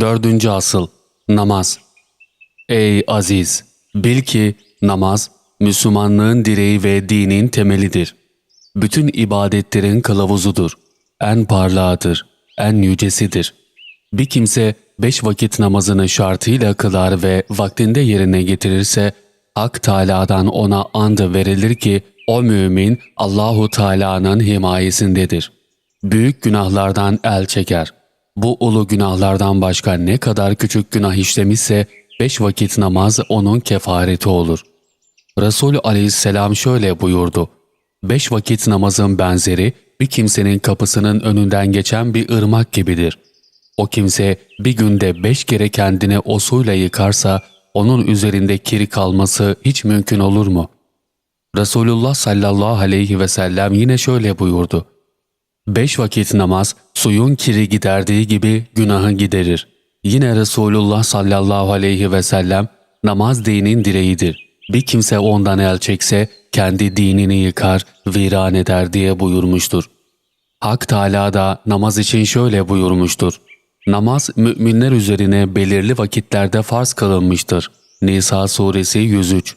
Dördüncü asıl namaz. Ey aziz! Bil ki namaz Müslümanlığın direği ve dinin temelidir. Bütün ibadetlerin kılavuzudur. En parlağıdır, en yücesidir. Bir kimse beş vakit namazını şartıyla kılar ve vaktinde yerine getirirse Hak Teâlâ'dan ona and verilir ki o mümin Allahu Teala'nın himayesindedir. Büyük günahlardan el çeker. Bu ulu günahlardan başka ne kadar küçük günah işlemişse beş vakit namaz onun kefareti olur. Resul aleyhisselam şöyle buyurdu. Beş vakit namazın benzeri bir kimsenin kapısının önünden geçen bir ırmak gibidir. O kimse bir günde beş kere kendine o suyla yıkarsa onun üzerinde kiri kalması hiç mümkün olur mu? Resulullah sallallahu aleyhi ve sellem yine şöyle buyurdu. Beş vakit namaz suyun kiri giderdiği gibi günahı giderir. Yine Resulullah sallallahu aleyhi ve sellem namaz dinin direğidir. Bir kimse ondan el çekse kendi dinini yıkar, viran eder diye buyurmuştur. Hak Teâlâ da namaz için şöyle buyurmuştur. Namaz müminler üzerine belirli vakitlerde farz kılınmıştır. Nisa suresi 103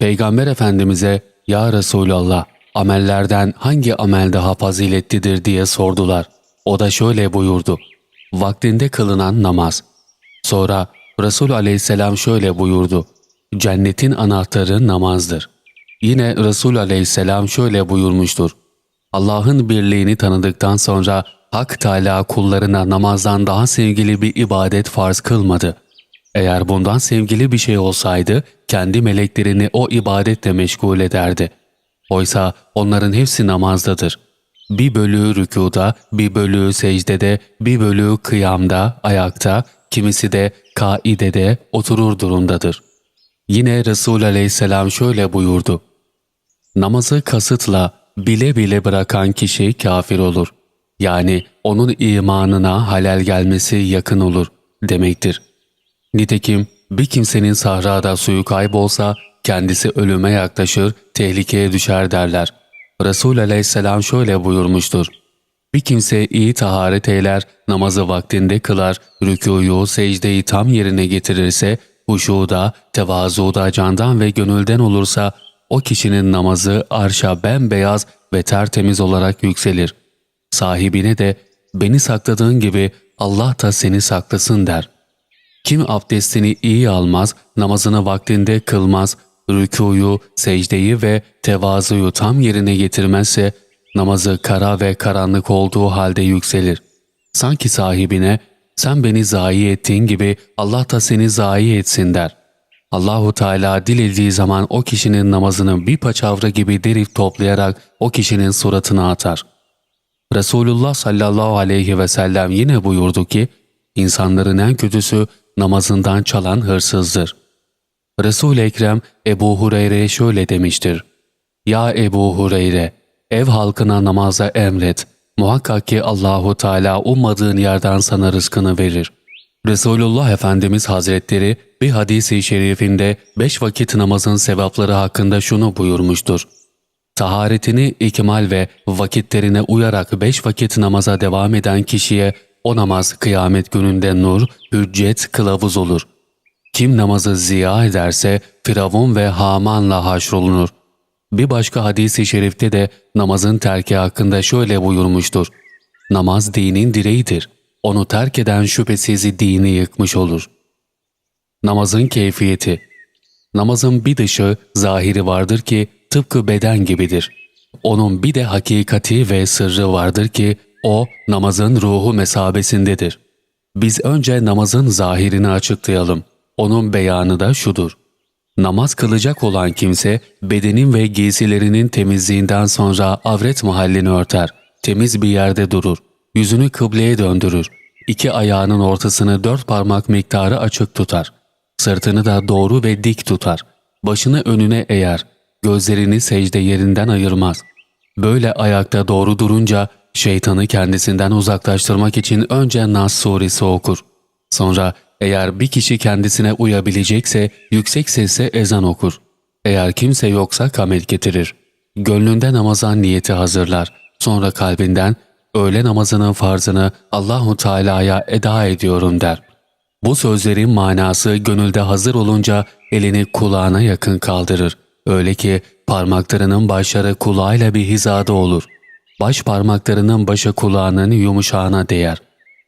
Peygamber Efendimiz'e Ya Resulallah amellerden hangi amel daha faziletlidir diye sordular. O da şöyle buyurdu. Vaktinde kılınan namaz. Sonra Resul aleyhisselam şöyle buyurdu. Cennetin anahtarı namazdır. Yine Resul aleyhisselam şöyle buyurmuştur. Allah'ın birliğini tanıdıktan sonra Hak Teâlâ kullarına namazdan daha sevgili bir ibadet farz kılmadı. Eğer bundan sevgili bir şey olsaydı kendi meleklerini o ibadetle meşgul ederdi. Oysa onların hepsi namazdadır. Bir bölüğü rükuda, bir bölüğü secdede, bir bölüğü kıyamda, ayakta, kimisi de kaidede oturur durumdadır. Yine Resul aleyhisselam şöyle buyurdu. Namazı kasıtla bile bile bırakan kişi kafir olur. Yani onun imanına halel gelmesi yakın olur demektir. Nitekim bir kimsenin sahrada suyu kaybolsa kendisi ölüme yaklaşır, tehlikeye düşer derler. Resul aleyhisselam şöyle buyurmuştur. Bir kimse iyi taharet eyler, namazı vaktinde kılar, rükuyu, secdeyi tam yerine getirirse, huşuda, tevazuda candan ve gönülden olursa, o kişinin namazı arşa bembeyaz ve tertemiz olarak yükselir. Sahibine de beni sakladığın gibi Allah da seni saklasın der. Kim abdestini iyi almaz, namazını vaktinde kılmaz, rükuyu, secdeyi ve tevazuyu tam yerine getirmezse, namazı kara ve karanlık olduğu halde yükselir. Sanki sahibine, sen beni zayi ettiğin gibi Allah da seni zayi etsin der. Allahu Teala dilediği zaman o kişinin namazını bir paçavra gibi derip toplayarak o kişinin suratına atar. Resulullah sallallahu aleyhi ve sellem yine buyurdu ki, insanların en kötüsü namazından çalan hırsızdır. Resul-i Ekrem Ebu Hureyre'ye şöyle demiştir. Ya Ebu Hureyre, ev halkına namaza emret. Muhakkak ki Allahu Teala ummadığın yerden sana rızkını verir. Resulullah Efendimiz Hazretleri bir hadisi şerifinde beş vakit namazın sevapları hakkında şunu buyurmuştur. Taharetini ikmal ve vakitlerine uyarak beş vakit namaza devam eden kişiye o namaz kıyamet gününde nur, hüccet, kılavuz olur. Kim namazı ziya ederse Firavun ve Haman'la haşrolunur. Bir başka hadisi şerifte de namazın terki hakkında şöyle buyurmuştur. Namaz dinin direğidir. Onu terk eden şüphesiz dini yıkmış olur. Namazın keyfiyeti Namazın bir dışı, zahiri vardır ki tıpkı beden gibidir. Onun bir de hakikati ve sırrı vardır ki o namazın ruhu mesabesindedir. Biz önce namazın zahirini açıklayalım. Onun beyanı da şudur. Namaz kılacak olan kimse bedenin ve giysilerinin temizliğinden sonra avret mahallini örter, temiz bir yerde durur, yüzünü kıbleye döndürür, iki ayağının ortasını dört parmak miktarı açık tutar, sırtını da doğru ve dik tutar, başını önüne eğer, gözlerini secde yerinden ayırmaz. Böyle ayakta doğru durunca şeytanı kendisinden uzaklaştırmak için önce Nas suresi okur. Sonra eğer bir kişi kendisine uyabilecekse yüksek sesle ezan okur. Eğer kimse yoksa kamet getirir. Gönlünde namaza niyeti hazırlar. Sonra kalbinden öğle namazının farzını Allahu Teala'ya eda ediyorum der. Bu sözlerin manası gönülde hazır olunca elini kulağına yakın kaldırır. Öyle ki parmaklarının başları kulağıyla bir hizada olur. Baş parmaklarının başı kulağının yumuşağına değer.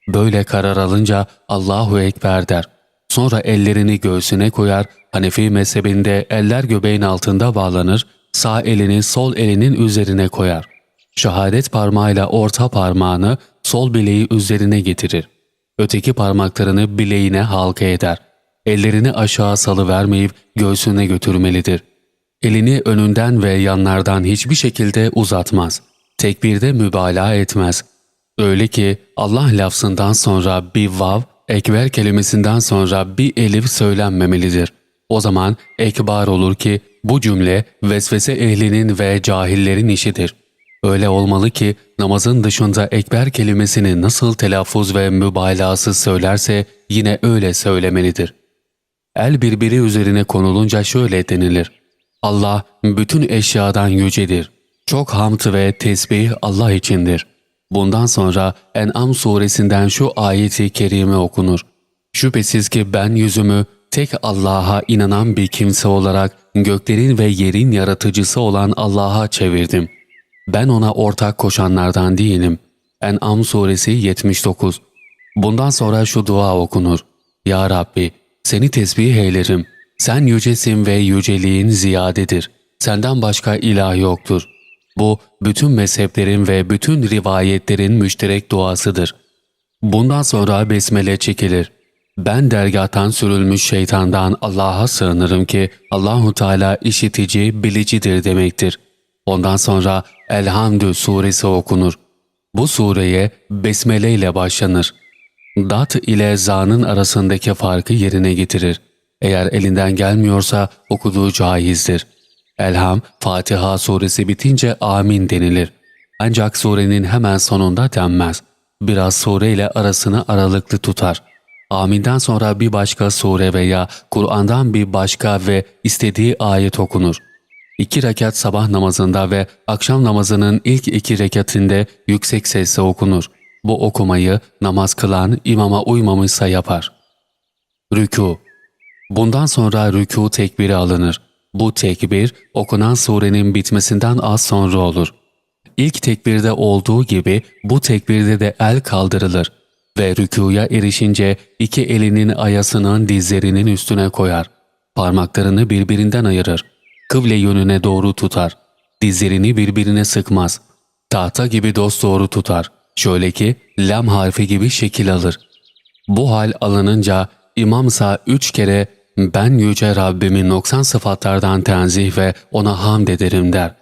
Böyle karar alınca Allahu Ekber der. Sonra ellerini göğsüne koyar, Hanefi mezhebinde eller göbeğin altında bağlanır, sağ elini sol elinin üzerine koyar. Şehadet parmağıyla orta parmağını sol bileği üzerine getirir. Öteki parmaklarını bileğine halka eder. Ellerini aşağı salıvermeyip göğsüne götürmelidir. Elini önünden ve yanlardan hiçbir şekilde uzatmaz. Tekbirde mübalağa etmez. Öyle ki Allah lafzından sonra bir vav, ekber kelimesinden sonra bir elif söylenmemelidir. O zaman ekbar olur ki bu cümle vesvese ehlinin ve cahillerin işidir. Öyle olmalı ki namazın dışında ekber kelimesini nasıl telaffuz ve mübalağasız söylerse yine öyle söylemelidir. El birbiri üzerine konulunca şöyle denilir. Allah bütün eşyadan yücedir. Çok hamd ve tesbih Allah içindir. Bundan sonra En'am suresinden şu ayeti kerime okunur. Şüphesiz ki ben yüzümü tek Allah'a inanan bir kimse olarak göklerin ve yerin yaratıcısı olan Allah'a çevirdim. Ben ona ortak koşanlardan değilim. En'am suresi 79 Bundan sonra şu dua okunur. Ya Rabbi seni tesbih eylerim. Sen yücesin ve yüceliğin ziyadedir. Senden başka ilah yoktur. Bu bütün mezheplerin ve bütün rivayetlerin müşterek duasıdır. Bundan sonra besmele çekilir. Ben dergahtan sürülmüş şeytandan Allah'a sığınırım ki Allahu Teala işitici, bilicidir demektir. Ondan sonra Elhamdü suresi okunur. Bu sureye besmele ile başlanır. Dat ile za'nın arasındaki farkı yerine getirir. Eğer elinden gelmiyorsa okuduğu caizdir. Elham, Fatiha suresi bitince amin denilir. Ancak surenin hemen sonunda denmez. Biraz sure ile arasını aralıklı tutar. Aminden sonra bir başka sure veya Kur'an'dan bir başka ve istediği ayet okunur. İki rekat sabah namazında ve akşam namazının ilk iki rekatinde yüksek sesle okunur. Bu okumayı namaz kılan imama uymamışsa yapar. Rükû Bundan sonra rükû tekbiri alınır. Bu tekbir okunan surenin bitmesinden az sonra olur. İlk tekbirde olduğu gibi bu tekbirde de el kaldırılır ve rükuya erişince iki elinin ayasının dizlerinin üstüne koyar. Parmaklarını birbirinden ayırır. Kıble yönüne doğru tutar. Dizlerini birbirine sıkmaz. Tahta gibi dosdoğru tutar. Şöyle ki lam harfi gibi şekil alır. Bu hal alınınca imamsa üç kere ben yüce Rabbimin noksan sıfatlardan tenzih ve ona hamd ederim der.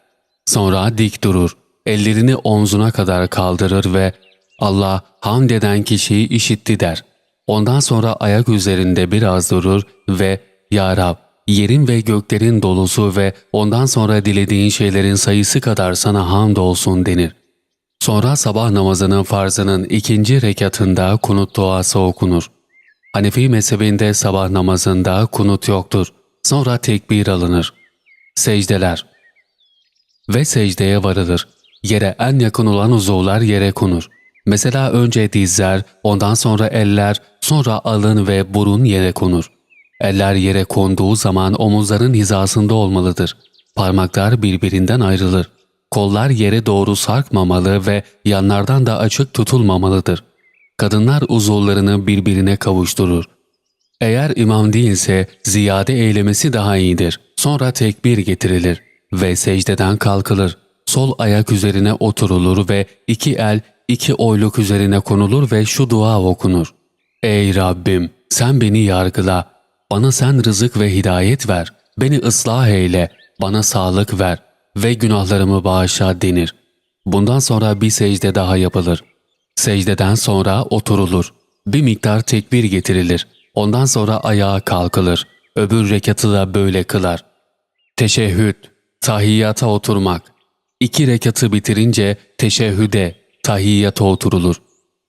Sonra dik durur. Ellerini omzuna kadar kaldırır ve Allah hamd eden kişiyi işitti der. Ondan sonra ayak üzerinde biraz durur ve Ya Rab, yerin ve göklerin dolusu ve ondan sonra dilediğin şeylerin sayısı kadar sana hamd olsun denir. Sonra sabah namazının farzının ikinci rekatında kunut duası okunur. Hanefi mezhebinde sabah namazında kunut yoktur. Sonra tekbir alınır. Secdeler Ve secdeye varılır. Yere en yakın olan uzuvlar yere konur. Mesela önce dizler, ondan sonra eller, sonra alın ve burun yere konur. Eller yere konduğu zaman omuzların hizasında olmalıdır. Parmaklar birbirinden ayrılır. Kollar yere doğru sarkmamalı ve yanlardan da açık tutulmamalıdır. Kadınlar uzuvlarını birbirine kavuşturur. Eğer imam değilse ziyade eylemesi daha iyidir. Sonra tekbir getirilir ve secdeden kalkılır. Sol ayak üzerine oturulur ve iki el iki oyluk üzerine konulur ve şu dua okunur. Ey Rabbim sen beni yargıla, bana sen rızık ve hidayet ver, beni ıslah eyle, bana sağlık ver ve günahlarımı bağışla denir. Bundan sonra bir secde daha yapılır. Secdeden sonra oturulur. Bir miktar tekbir getirilir. Ondan sonra ayağa kalkılır. Öbür rekatı da böyle kılar. Teşehhüd, tahiyyata oturmak. İki rekatı bitirince teşehhüde, tahiyyata oturulur.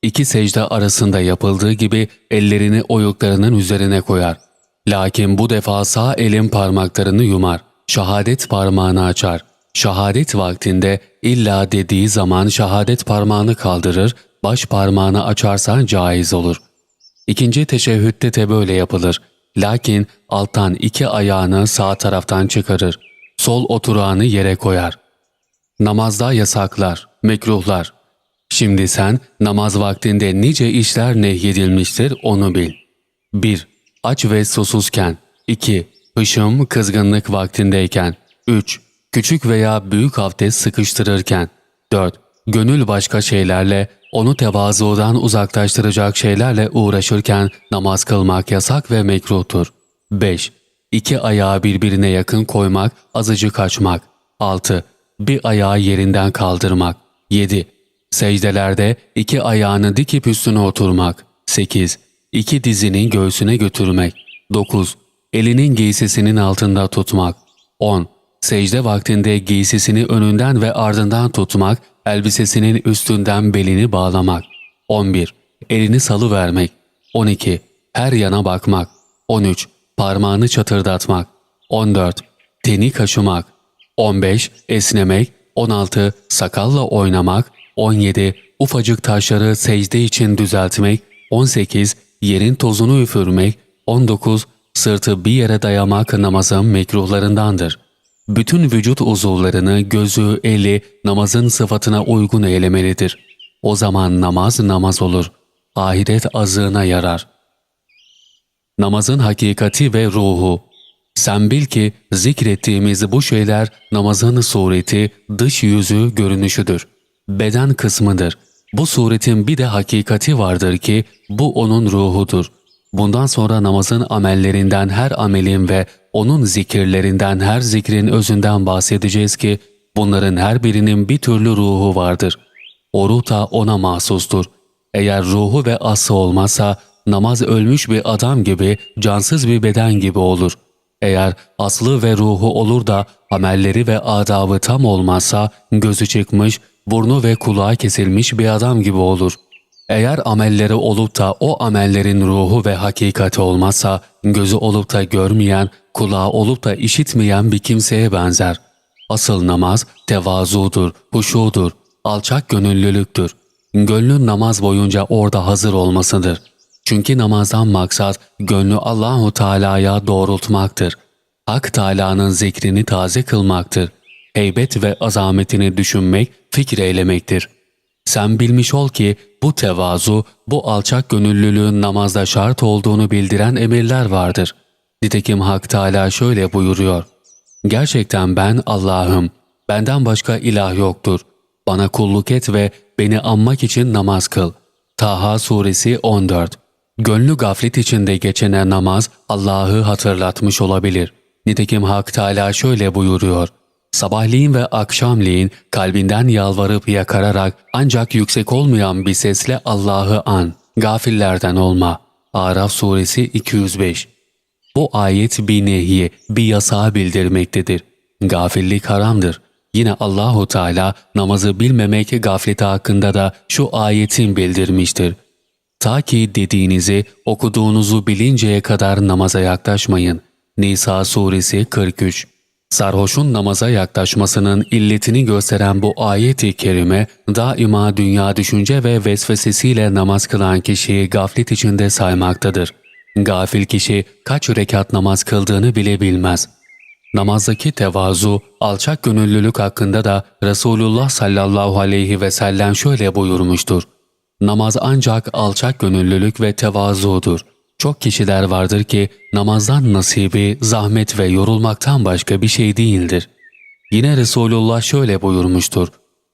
İki secde arasında yapıldığı gibi ellerini oyuklarının üzerine koyar. Lakin bu defa sağ elin parmaklarını yumar, şehadet parmağını açar. şehadet vaktinde illa dediği zaman şehadet parmağını kaldırır, baş parmağını açarsan caiz olur. İkinci teşehhütte de böyle yapılır. Lakin alttan iki ayağını sağ taraftan çıkarır. Sol oturağını yere koyar. Namazda yasaklar, mekruhlar. Şimdi sen namaz vaktinde nice işler nehyedilmiştir onu bil. 1. Aç ve susuzken. 2. Hışım, kızgınlık vaktindeyken. 3. Küçük veya büyük abdest sıkıştırırken. 4. Gönül başka şeylerle, onu tevazudan uzaklaştıracak şeylerle uğraşırken namaz kılmak yasak ve mekruhtur. 5. İki ayağı birbirine yakın koymak, azıcık açmak. 6. Bir ayağı yerinden kaldırmak. 7. Secdelerde iki ayağını dikip üstüne oturmak. 8. İki dizini göğsüne götürmek. 9. Elinin giysisinin altında tutmak. 10. Secde vaktinde giysisini önünden ve ardından tutmak, elbisesinin üstünden belini bağlamak. 11. Elini salı vermek. 12. Her yana bakmak. 13. Parmağını çatırdatmak. 14. Teni kaşımak. 15. Esnemek. 16. Sakalla oynamak. 17. Ufacık taşları secde için düzeltmek. 18. Yerin tozunu üfürmek. 19. Sırtı bir yere dayamak namazın mekruhlarındandır. Bütün vücut uzuvlarını, gözü, eli namazın sıfatına uygun eylemelidir. O zaman namaz namaz olur. Ahiret azığına yarar. Namazın hakikati ve ruhu. Sen bil ki zikrettiğimiz bu şeyler namazın sureti, dış yüzü, görünüşüdür. Beden kısmıdır. Bu suretin bir de hakikati vardır ki bu onun ruhudur. Bundan sonra namazın amellerinden her amelin ve onun zikirlerinden her zikrin özünden bahsedeceğiz ki bunların her birinin bir türlü ruhu vardır. O ruh da ona mahsustur. Eğer ruhu ve aslı olmazsa namaz ölmüş bir adam gibi, cansız bir beden gibi olur. Eğer aslı ve ruhu olur da amelleri ve adabı tam olmazsa gözü çıkmış, burnu ve kulağı kesilmiş bir adam gibi olur. Eğer amelleri olup da o amellerin ruhu ve hakikati olmazsa gözü olup da görmeyen, kulağı olup da işitmeyen bir kimseye benzer. Asıl namaz tevazudur, huşudur, alçak gönüllülüktür. Gönlün namaz boyunca orada hazır olmasıdır. Çünkü namazdan maksat gönlü Allahu Teala'ya doğrultmaktır. Hak Teala'nın zikrini taze kılmaktır. Heybet ve azametini düşünmek, fikir eylemektir. Sen bilmiş ol ki bu tevazu, bu alçak gönüllülüğün namazda şart olduğunu bildiren emirler vardır. Nitekim Hak Teala şöyle buyuruyor. Gerçekten ben Allah'ım, benden başka ilah yoktur. Bana kulluk et ve beni anmak için namaz kıl. Taha Suresi 14 Gönlü gaflet içinde geçene namaz Allah'ı hatırlatmış olabilir. Nitekim Hak Teala şöyle buyuruyor. Sabahleyin ve akşamleyin kalbinden yalvarıp yakararak ancak yüksek olmayan bir sesle Allah'ı an. Gafillerden olma. Araf suresi 205 Bu ayet bir nehi, bir yasağı bildirmektedir. Gafillik haramdır. Yine Allahu Teala namazı bilmemek gafleti hakkında da şu ayetin bildirmiştir. Ta ki dediğinizi, okuduğunuzu bilinceye kadar namaza yaklaşmayın. Nisa suresi 43 Sarhoşun namaza yaklaşmasının illetini gösteren bu ayet-i kerime daima dünya düşünce ve vesvesesiyle namaz kılan kişiyi gaflet içinde saymaktadır. Gafil kişi kaç rekat namaz kıldığını bile bilmez. Namazdaki tevazu, alçak gönüllülük hakkında da Resulullah sallallahu aleyhi ve sellem şöyle buyurmuştur. Namaz ancak alçak gönüllülük ve tevazudur. Çok kişiler vardır ki namazdan nasibi, zahmet ve yorulmaktan başka bir şey değildir. Yine Resulullah şöyle buyurmuştur.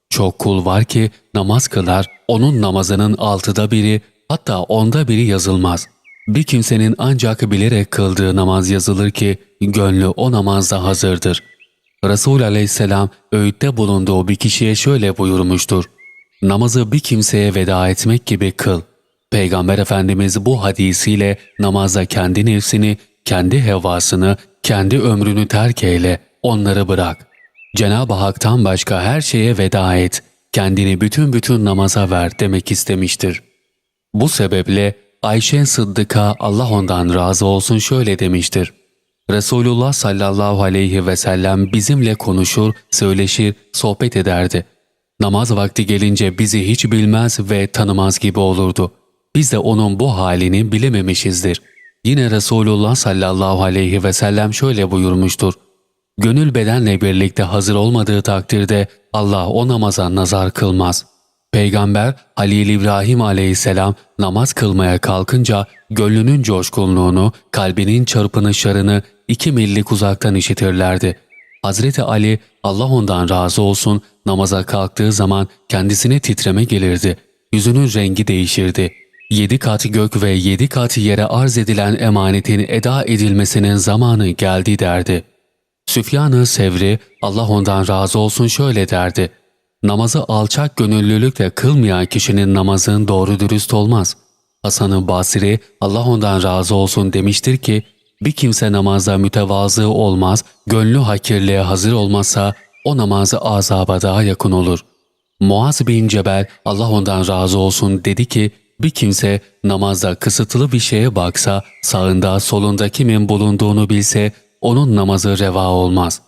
Çok kul var ki namaz kılar, onun namazının altıda biri hatta onda biri yazılmaz. Bir kimsenin ancak bilerek kıldığı namaz yazılır ki gönlü o namazda hazırdır. Resul aleyhisselam öğütte bulunduğu bir kişiye şöyle buyurmuştur. Namazı bir kimseye veda etmek gibi kıl. Peygamber Efendimiz bu hadisiyle namazda kendi nefsini, kendi hevasını, kendi ömrünü terk eyle, onları bırak. Cenab-ı Hak'tan başka her şeye veda et, kendini bütün bütün namaza ver demek istemiştir. Bu sebeple Ayşe Sıddık'a Allah ondan razı olsun şöyle demiştir. Resulullah sallallahu aleyhi ve sellem bizimle konuşur, söyleşir, sohbet ederdi. Namaz vakti gelince bizi hiç bilmez ve tanımaz gibi olurdu. Biz de onun bu halini bilememişizdir. Yine Resulullah sallallahu aleyhi ve sellem şöyle buyurmuştur. Gönül bedenle birlikte hazır olmadığı takdirde Allah o namaza nazar kılmaz. Peygamber Halil İbrahim aleyhisselam namaz kılmaya kalkınca gönlünün coşkunluğunu, kalbinin çarpınışlarını iki millik uzaktan işitirlerdi. Hazreti Ali Allah ondan razı olsun namaza kalktığı zaman kendisine titreme gelirdi. Yüzünün rengi değişirdi. Yedi kat gök ve yedi kat yere arz edilen emanetin eda edilmesinin zamanı geldi derdi. Süfyan-ı Sevri Allah ondan razı olsun şöyle derdi. Namazı alçak gönüllülükle kılmayan kişinin namazın doğru dürüst olmaz. Hasan-ı Basri Allah ondan razı olsun demiştir ki, bir kimse namazda mütevazı olmaz, gönlü hakirliğe hazır olmazsa o namazı azaba daha yakın olur. Muaz bin Cebel Allah ondan razı olsun dedi ki, bir kimse namazda kısıtlı bir şeye baksa, sağında solunda kimin bulunduğunu bilse, onun namazı reva olmaz.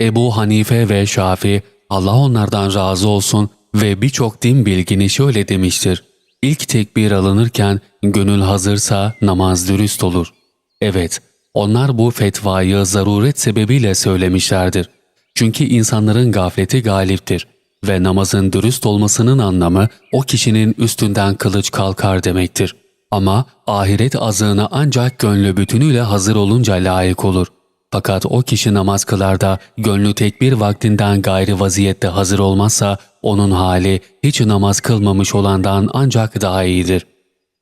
Ebu Hanife ve Şafi Allah onlardan razı olsun ve birçok din bilgini şöyle demiştir. İlk tekbir alınırken gönül hazırsa namaz dürüst olur. Evet, onlar bu fetvayı zaruret sebebiyle söylemişlerdir. Çünkü insanların gafleti galiptir ve namazın dürüst olmasının anlamı o kişinin üstünden kılıç kalkar demektir. Ama ahiret azığına ancak gönlü bütünüyle hazır olunca layık olur. Fakat o kişi namaz kılar da gönlü tekbir vaktinden gayri vaziyette hazır olmazsa onun hali hiç namaz kılmamış olandan ancak daha iyidir.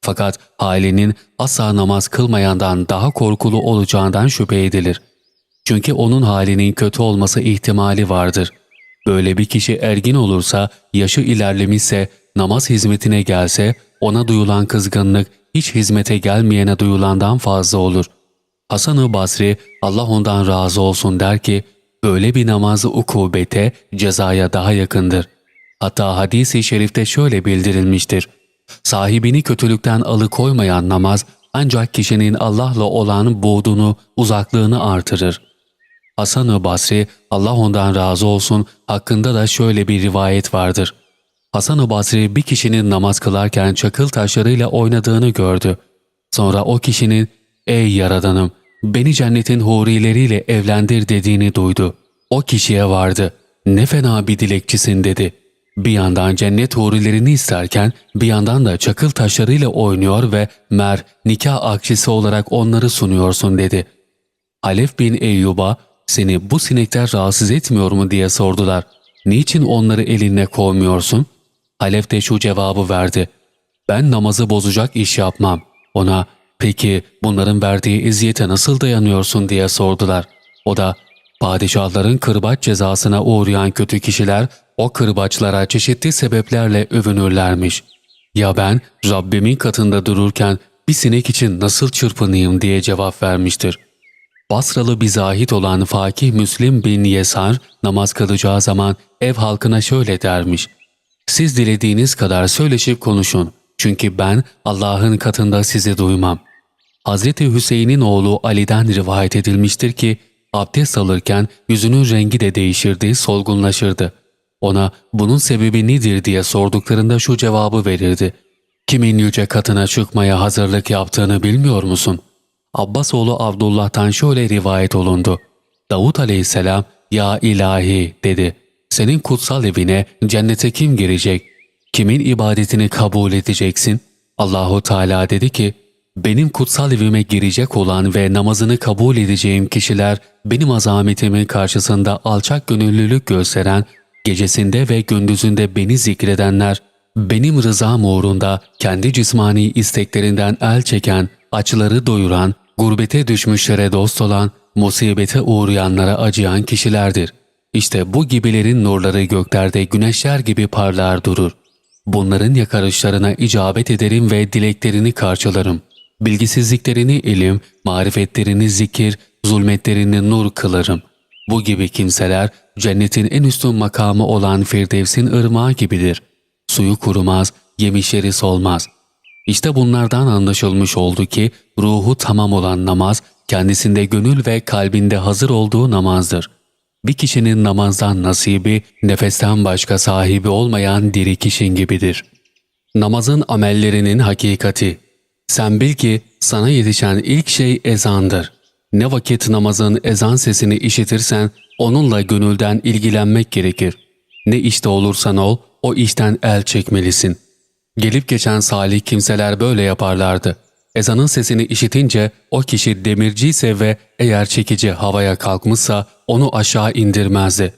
Fakat halinin asla namaz kılmayandan daha korkulu olacağından şüphe edilir. Çünkü onun halinin kötü olması ihtimali vardır. Böyle bir kişi ergin olursa, yaşı ilerlemişse, namaz hizmetine gelse, ona duyulan kızgınlık hiç hizmete gelmeyene duyulandan fazla olur. Hasan-ı Basri Allah ondan razı olsun der ki, böyle bir namaz ukubete, cezaya daha yakındır. Hatta hadis-i şerifte şöyle bildirilmiştir. Sahibini kötülükten alıkoymayan namaz ancak kişinin Allah'la olan buğdunu, uzaklığını artırır. Hasan-ı Basri, Allah ondan razı olsun, hakkında da şöyle bir rivayet vardır. Hasan-ı Basri bir kişinin namaz kılarken çakıl taşlarıyla oynadığını gördü. Sonra o kişinin, ''Ey Yaradanım, beni cennetin hurileriyle evlendir'' dediğini duydu. O kişiye vardı. ''Ne fena bir dilekçisin'' dedi. Bir yandan cennet hurilerini isterken bir yandan da çakıl taşlarıyla oynuyor ve mer nikah akçesi olarak onları sunuyorsun dedi. Halef bin Eyyub'a seni bu sinekler rahatsız etmiyor mu diye sordular. Niçin onları eline koymuyorsun? Halef de şu cevabı verdi. Ben namazı bozacak iş yapmam. Ona peki bunların verdiği eziyete nasıl dayanıyorsun diye sordular. O da padişahların kırbaç cezasına uğrayan kötü kişiler o kırbaçlara çeşitli sebeplerle övünürlermiş. Ya ben Rabbimin katında dururken bir sinek için nasıl çırpınayım diye cevap vermiştir. Basralı bir zahit olan Fakih Müslim bin Yesar namaz kılacağı zaman ev halkına şöyle dermiş. Siz dilediğiniz kadar söyleşip konuşun. Çünkü ben Allah'ın katında sizi duymam. Hazreti Hüseyin'in oğlu Ali'den rivayet edilmiştir ki abdest alırken yüzünün rengi de değişirdi, solgunlaşırdı. Ona bunun sebebi nedir diye sorduklarında şu cevabı verirdi. Kimin yüce katına çıkmaya hazırlık yaptığını bilmiyor musun? Abbas oğlu Abdullah'tan şöyle rivayet olundu. Davut aleyhisselam, ''Ya ilahi'' dedi. ''Senin kutsal evine cennete kim girecek? Kimin ibadetini kabul edeceksin?'' Allahu Teala dedi ki, benim kutsal evime girecek olan ve namazını kabul edeceğim kişiler benim azametimin karşısında alçak gönüllülük gösteren, gecesinde ve gündüzünde beni zikredenler, benim rızam uğrunda kendi cismani isteklerinden el çeken, açları doyuran, gurbete düşmüşlere dost olan, musibete uğrayanlara acıyan kişilerdir. İşte bu gibilerin nurları göklerde güneşler gibi parlar durur. Bunların yakarışlarına icabet ederim ve dileklerini karşılarım. Bilgisizliklerini ilim, marifetlerini zikir, zulmetlerini nur kılarım. Bu gibi kimseler cennetin en üstün makamı olan Firdevs'in ırmağı gibidir. Suyu kurumaz, yemişleri solmaz. İşte bunlardan anlaşılmış oldu ki ruhu tamam olan namaz kendisinde gönül ve kalbinde hazır olduğu namazdır. Bir kişinin namazdan nasibi, nefesten başka sahibi olmayan diri kişin gibidir. Namazın amellerinin hakikati. Sen bil ki sana yetişen ilk şey ezandır. Ne vakit namazın ezan sesini işitirsen onunla gönülden ilgilenmek gerekir. Ne işte olursan ol, o işten el çekmelisin. Gelip geçen salih kimseler böyle yaparlardı. Ezanın sesini işitince o kişi demirci ise ve eğer çekici havaya kalkmışsa onu aşağı indirmezdi.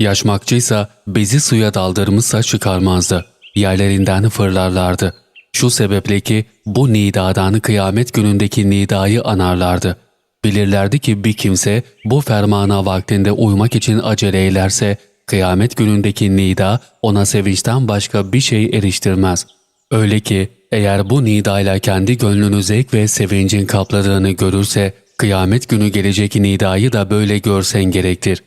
Yaşmakçıysa bezi suya daldırmışsa çıkarmazdı. Yerlerinden fırlarlardı. Şu sebeple ki bu nidadan kıyamet günündeki nidayı anarlardı. Bilirlerdi ki bir kimse bu fermana vaktinde uymak için acele eylerse kıyamet günündeki nida ona sevinçten başka bir şey eriştirmez. Öyle ki eğer bu nidayla kendi gönlünü zevk ve sevincin kapladığını görürse kıyamet günü gelecek nidayı da böyle görsen gerektir.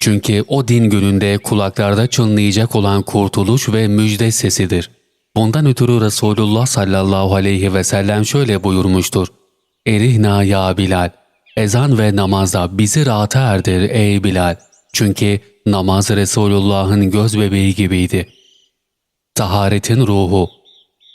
Çünkü o din gününde kulaklarda çınlayacak olan kurtuluş ve müjde sesidir. Bundan ötürü Resulullah sallallahu aleyhi ve sellem şöyle buyurmuştur. Erihna ya Bilal, ezan ve namazda bizi rahata erdir ey Bilal. Çünkü namaz Resulullah'ın göz bebeği gibiydi. Taharetin ruhu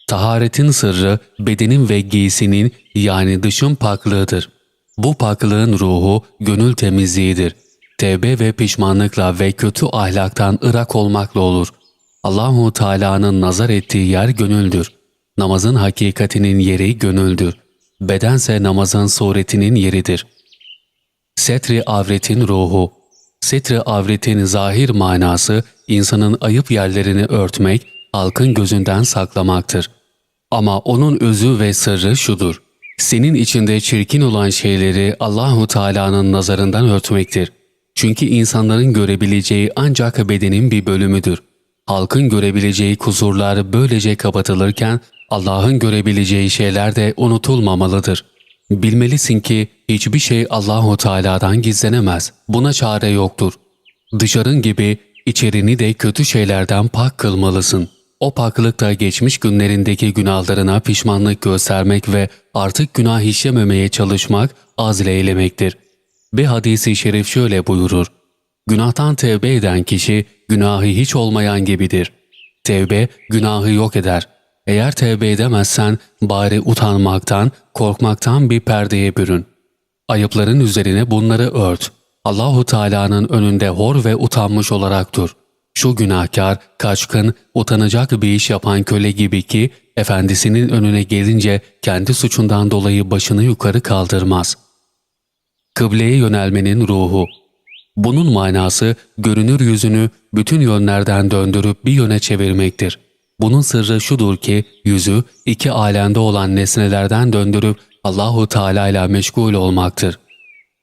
Taharetin sırrı bedenin ve giysinin yani dışın paklığıdır. Bu paklığın ruhu gönül temizliğidir. Tevbe ve pişmanlıkla ve kötü ahlaktan ırak olmakla olur. Allahu Teala'nın nazar ettiği yer gönüldür. Namazın hakikatinin yeri gönüldür. Bedense namazın suretinin yeridir. Setri avretin ruhu Setri avretin zahir manası insanın ayıp yerlerini örtmek, halkın gözünden saklamaktır. Ama onun özü ve sırrı şudur. Senin içinde çirkin olan şeyleri Allahu Teala'nın nazarından örtmektir. Çünkü insanların görebileceği ancak bedenin bir bölümüdür. Halkın görebileceği kusurlar böylece kapatılırken Allah'ın görebileceği şeyler de unutulmamalıdır. Bilmelisin ki hiçbir şey Allahu Teala'dan gizlenemez. Buna çare yoktur. Dışarın gibi içerini de kötü şeylerden pak kılmalısın. O paklıkta geçmiş günlerindeki günahlarına pişmanlık göstermek ve artık günah işlememeye çalışmak azle eylemektir. Bir hadisi şerif şöyle buyurur. Günahtan tevbe eden kişi günahı hiç olmayan gibidir. Tevbe günahı yok eder. Eğer tevbe edemezsen bari utanmaktan, korkmaktan bir perdeye bürün. Ayıpların üzerine bunları ört. Allahu Teala'nın önünde hor ve utanmış olarak dur. Şu günahkar, kaçkın, utanacak bir iş yapan köle gibi ki efendisinin önüne gelince kendi suçundan dolayı başını yukarı kaldırmaz. Kıbleye yönelmenin ruhu bunun manası görünür yüzünü bütün yönlerden döndürüp bir yöne çevirmektir. Bunun sırrı şudur ki yüzü iki alemde olan nesnelerden döndürüp Allahu Teala ile meşgul olmaktır.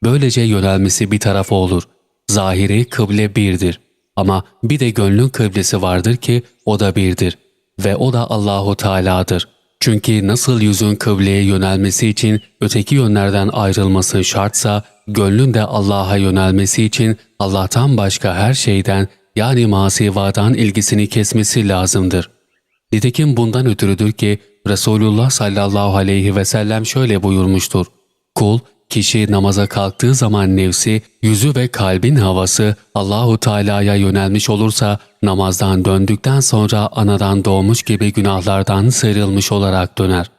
Böylece yönelmesi bir tarafa olur. Zahiri kıble birdir. Ama bir de gönlün kıblesi vardır ki o da birdir ve o da Allahu Teala'dır. Çünkü nasıl yüzün kıbleye yönelmesi için öteki yönlerden ayrılması şartsa, gönlün de Allah'a yönelmesi için Allah'tan başka her şeyden yani masivadan ilgisini kesmesi lazımdır. Nitekim bundan ötürüdür ki Resulullah sallallahu aleyhi ve sellem şöyle buyurmuştur. Kul, kişi namaza kalktığı zaman nefsi, yüzü ve kalbin havası Allahu Teala'ya yönelmiş olursa namazdan döndükten sonra anadan doğmuş gibi günahlardan sıyrılmış olarak döner.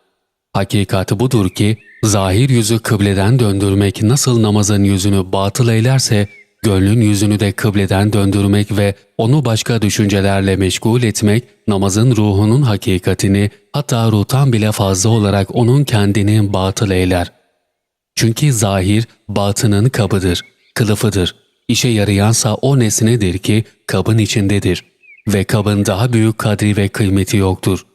Hakikati budur ki zahir yüzü kıbleden döndürmek nasıl namazın yüzünü batıl eylerse gönlün yüzünü de kıbleden döndürmek ve onu başka düşüncelerle meşgul etmek namazın ruhunun hakikatini hatta ruhtan bile fazla olarak onun kendini batıl eyler. Çünkü zahir batının kabıdır, kılıfıdır. İşe yarayansa o nesnedir ki kabın içindedir ve kabın daha büyük kadri ve kıymeti yoktur.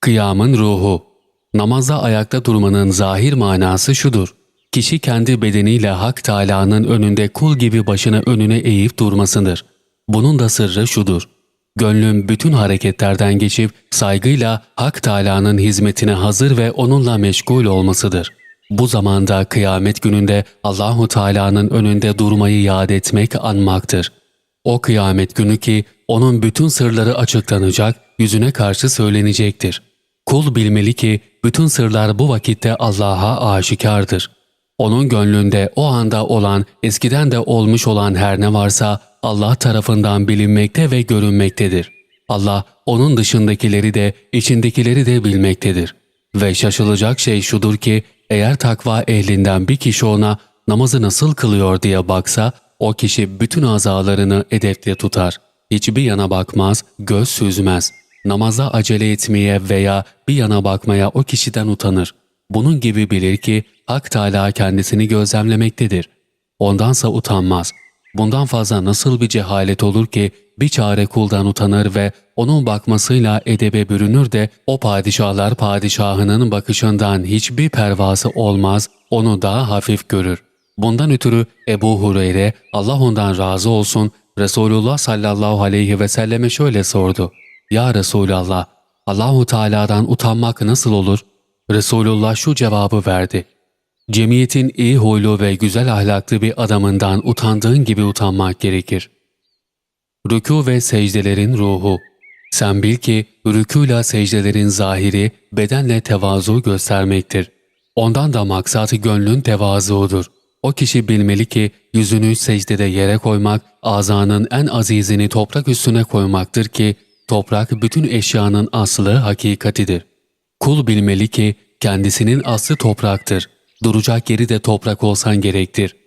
Kıyamın ruhu Namazda ayakta durmanın zahir manası şudur. Kişi kendi bedeniyle Hak Teâlâ'nın önünde kul gibi başını önüne eğip durmasıdır. Bunun da sırrı şudur. Gönlün bütün hareketlerden geçip saygıyla Hak Teâlâ'nın hizmetine hazır ve onunla meşgul olmasıdır. Bu zamanda kıyamet gününde Allahu Teala'nın önünde durmayı yad etmek anmaktır. O kıyamet günü ki onun bütün sırları açıklanacak, yüzüne karşı söylenecektir. Kul bilmeli ki bütün sırlar bu vakitte Allah'a aşikardır. Onun gönlünde o anda olan, eskiden de olmuş olan her ne varsa Allah tarafından bilinmekte ve görünmektedir. Allah onun dışındakileri de içindekileri de bilmektedir. Ve şaşılacak şey şudur ki eğer takva ehlinden bir kişi ona namazı nasıl kılıyor diye baksa o kişi bütün azalarını edepte tutar. Hiçbir yana bakmaz, göz süzmez. Namaza acele etmeye veya bir yana bakmaya o kişiden utanır. Bunun gibi bilir ki Hak Teâlâ kendisini gözlemlemektedir. Ondansa utanmaz. Bundan fazla nasıl bir cehalet olur ki bir çare kuldan utanır ve onun bakmasıyla edebe bürünür de o padişahlar padişahının bakışından hiçbir pervası olmaz, onu daha hafif görür. Bundan ötürü Ebu Hureyre, Allah ondan razı olsun, Resulullah sallallahu aleyhi ve selleme şöyle sordu. Ya Resulallah, Allahu Teala'dan utanmak nasıl olur? Resulullah şu cevabı verdi. Cemiyetin iyi huylu ve güzel ahlaklı bir adamından utandığın gibi utanmak gerekir. Rükû ve secdelerin ruhu. Sen bil ki rükûyla secdelerin zahiri bedenle tevazu göstermektir. Ondan da maksat gönlün tevazuudur. O kişi bilmeli ki yüzünü secdede yere koymak, azanın en azizini toprak üstüne koymaktır ki toprak bütün eşyanın aslı hakikatidir. Kul bilmeli ki kendisinin aslı topraktır. Duracak yeri de toprak olsan gerektir.